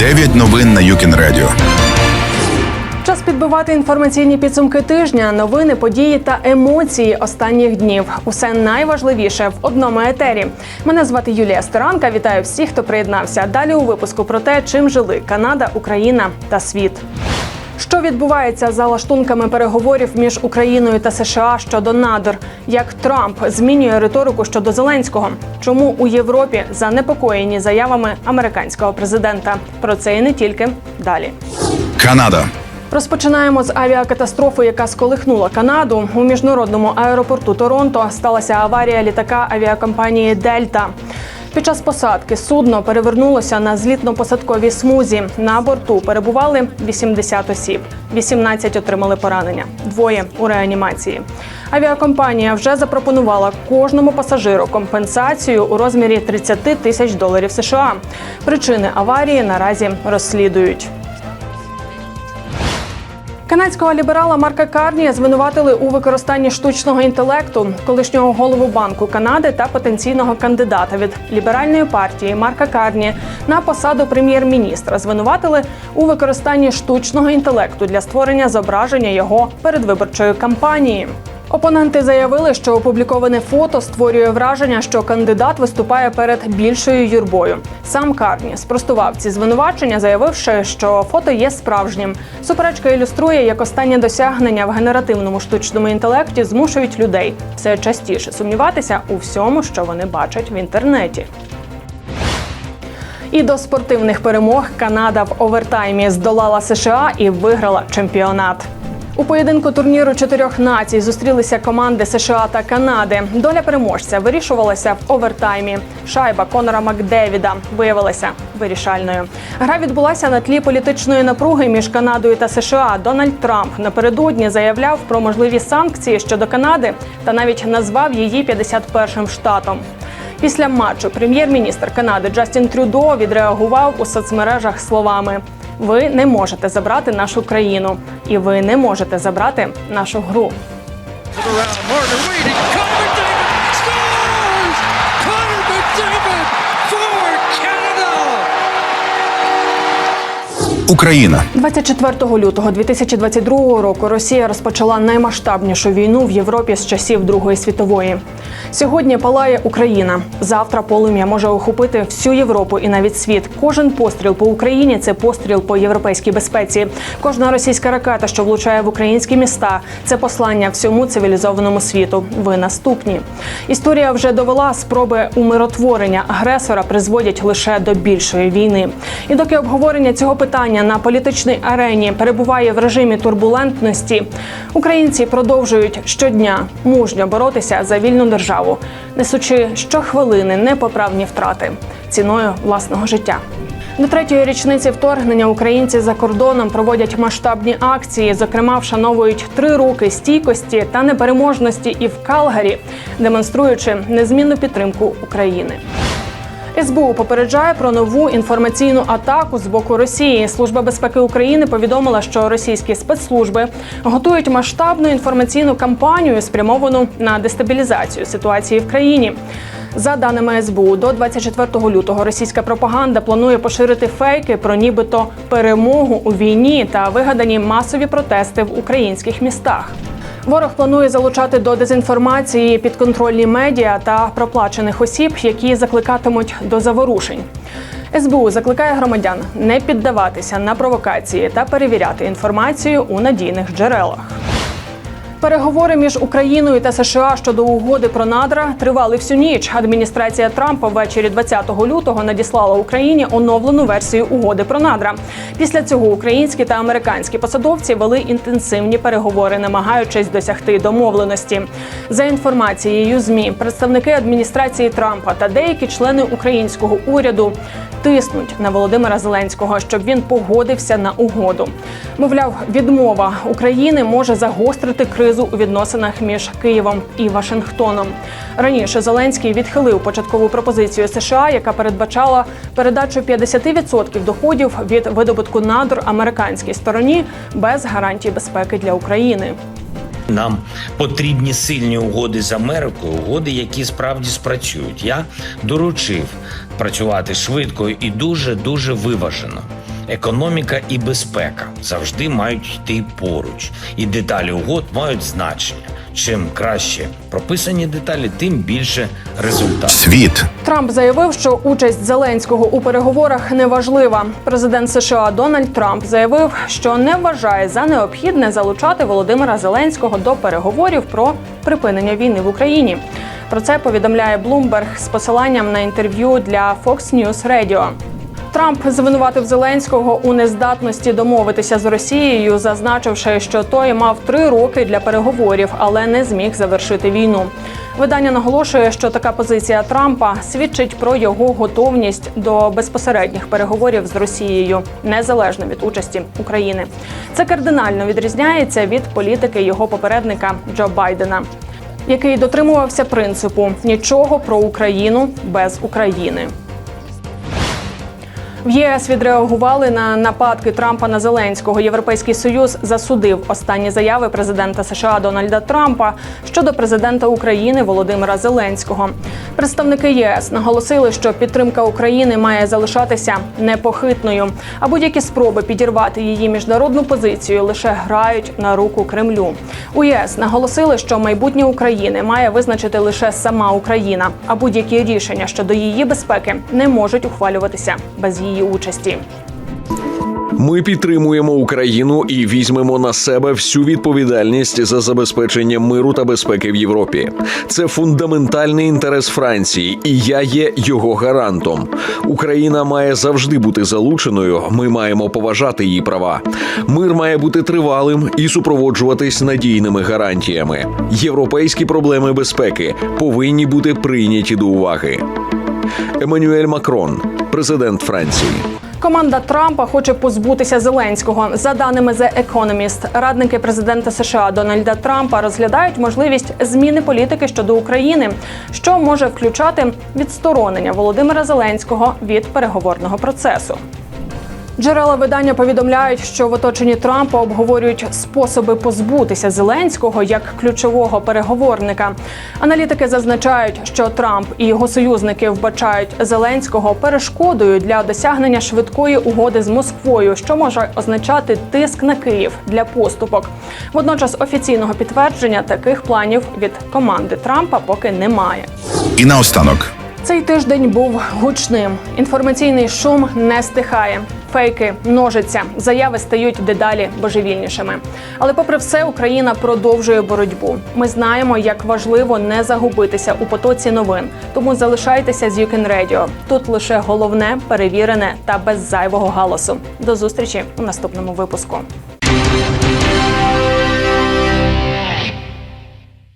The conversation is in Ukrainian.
9 новин на Юкін Радіо. Час підбивати інформаційні підсумки тижня, новини, події та емоції останніх днів. Усе найважливіше в одному етері. Мене звати Юлія Стеранка. Вітаю всіх, хто приєднався. Далі у випуску про те, чим жили Канада, Україна та світ. Що відбувається за лаштунками переговорів між Україною та США щодо надр? Як Трамп змінює риторику щодо Зеленського? Чому у Європі занепокоєні заявами американського президента? Про це і не тільки далі. Канада. Розпочинаємо з авіакатастрофи, яка сколихнула Канаду. У міжнародному аеропорту Торонто сталася аварія літака авіакомпанії Дельта. Під час посадки судно перевернулося на злітно-посадковій смузі. На борту перебували 80 осіб. 18 отримали поранення, двоє у реанімації. Авіакомпанія вже запропонувала кожному пасажиру компенсацію у розмірі 30 тисяч доларів США. Причини аварії наразі розслідують. Канадського ліберала Марка Карні звинуватили у використанні штучного інтелекту, колишнього голову банку Канади та потенційного кандидата від ліберальної партії Марка Карні на посаду прем'єр-міністра. Звинуватили у використанні штучного інтелекту для створення зображення його передвиборчої кампанії. Опоненти заявили, що опубліковане фото створює враження, що кандидат виступає перед більшою юрбою. Сам Карні спростував ці звинувачення, заявивши, що фото є справжнім. Суперечка ілюструє, як останнє досягнення в генеративному штучному інтелекті змушують людей все частіше сумніватися у всьому, що вони бачать в інтернеті. І до спортивних перемог Канада в овертаймі здолала США і виграла чемпіонат. У поєдинку турніру чотирьох націй зустрілися команди США та Канади. Доля переможця вирішувалася в овертаймі. Шайба Конора Макдевіда виявилася вирішальною. Гра відбулася на тлі політичної напруги між Канадою та США. Дональд Трамп напередодні заявляв про можливі санкції щодо Канади та навіть назвав її 51-м штатом. Після матчу прем'єр-міністр Канади Джастін Трюдо відреагував у соцмережах словами: Ви не можете забрати нашу країну, і ви не можете забрати нашу гру. Україна. 24 лютого 2022 року Росія розпочала наймасштабнішу війну в Європі з часів Другої світової. Сьогодні палає Україна. Завтра полум'я може охопити всю Європу і навіть світ. Кожен постріл по Україні це постріл по європейській безпеці. Кожна російська ракета, що влучає в українські міста, це послання всьому цивілізованому світу. Ви наступні. Історія вже довела спроби умиротворення агресора призводять лише до більшої війни. І доки обговорення цього питання на політичній арені перебуває в режимі турбулентності, українці продовжують щодня мужньо боротися за вільну державу, несучи щохвилини непоправні втрати ціною власного життя. До третьої річниці вторгнення українці за кордоном проводять масштабні акції. Зокрема, вшановують три роки стійкості та непереможності і в Калгарі, демонструючи незмінну підтримку України. СБУ попереджає про нову інформаційну атаку з боку Росії. Служба безпеки України повідомила, що російські спецслужби готують масштабну інформаційну кампанію, спрямовану на дестабілізацію ситуації в країні. За даними СБУ, до 24 лютого російська пропаганда планує поширити фейки про нібито перемогу у війні та вигадані масові протести в українських містах. Ворог планує залучати до дезінформації підконтрольні медіа та проплачених осіб, які закликатимуть до заворушень. СБУ закликає громадян не піддаватися на провокації та перевіряти інформацію у надійних джерелах. Переговори між Україною та США щодо угоди про надра тривали всю ніч. Адміністрація Трампа ввечері 20 лютого надіслала Україні оновлену версію угоди про надра. Після цього українські та американські посадовці вели інтенсивні переговори, намагаючись досягти домовленості. За інформацією змі, представники адміністрації Трампа та деякі члени українського уряду тиснуть на Володимира Зеленського, щоб він погодився на угоду. Мовляв, відмова України може загострити кризу у відносинах між Києвом і Вашингтоном. Раніше Зеленський відхилив початкову пропозицію США, яка передбачала передачу 50% доходів від видобутку надр американській стороні без гарантій безпеки для України. Нам потрібні сильні угоди з Америкою, угоди, які справді спрацюють. Я доручив працювати швидко і дуже дуже виважено. Економіка і безпека завжди мають йти поруч, і деталі угод мають значення. Чим краще прописані деталі, тим більше результат. Світ. Трамп заявив, що участь Зеленського у переговорах неважлива. Президент США Дональд Трамп заявив, що не вважає за необхідне залучати Володимира Зеленського до переговорів про припинення війни в Україні. Про це повідомляє Bloomberg з посиланням на інтерв'ю для Fox News Radio. Трамп звинуватив Зеленського у нездатності домовитися з Росією, зазначивши, що той мав три роки для переговорів, але не зміг завершити війну. Видання наголошує, що така позиція Трампа свідчить про його готовність до безпосередніх переговорів з Росією, незалежно від участі України. Це кардинально відрізняється від політики його попередника Джо Байдена, який дотримувався принципу нічого про Україну без України. В ЄС відреагували на нападки Трампа на Зеленського. Європейський союз засудив останні заяви президента США Дональда Трампа щодо президента України Володимира Зеленського. Представники ЄС наголосили, що підтримка України має залишатися непохитною, а будь-які спроби підірвати її міжнародну позицію лише грають на руку Кремлю. У ЄС наголосили, що майбутнє України має визначити лише сама Україна, а будь-які рішення щодо її безпеки не можуть ухвалюватися без її участі. Ми підтримуємо Україну і візьмемо на себе всю відповідальність за забезпечення миру та безпеки в Європі. Це фундаментальний інтерес Франції, і я є його гарантом. Україна має завжди бути залученою. Ми маємо поважати її права. Мир має бути тривалим і супроводжуватись надійними гарантіями. Європейські проблеми безпеки повинні бути прийняті до уваги. Еммануель Макрон, президент Франції. Команда Трампа хоче позбутися Зеленського. За даними The Economist, радники президента США Дональда Трампа розглядають можливість зміни політики щодо України, що може включати відсторонення Володимира Зеленського від переговорного процесу. Джерела видання повідомляють, що в оточенні Трампа обговорюють способи позбутися Зеленського як ключового переговорника. Аналітики зазначають, що Трамп і його союзники вбачають Зеленського перешкодою для досягнення швидкої угоди з Москвою, що може означати тиск на Київ для поступок. Водночас офіційного підтвердження таких планів від команди Трампа поки немає. І наостанок. Цей тиждень був гучним. Інформаційний шум не стихає. Фейки множаться, заяви стають дедалі божевільнішими. Але, попри все, Україна продовжує боротьбу. Ми знаємо, як важливо не загубитися у потоці новин. Тому залишайтеся з UCAN Radio. Тут лише головне, перевірене та без зайвого галасу. До зустрічі у наступному випуску.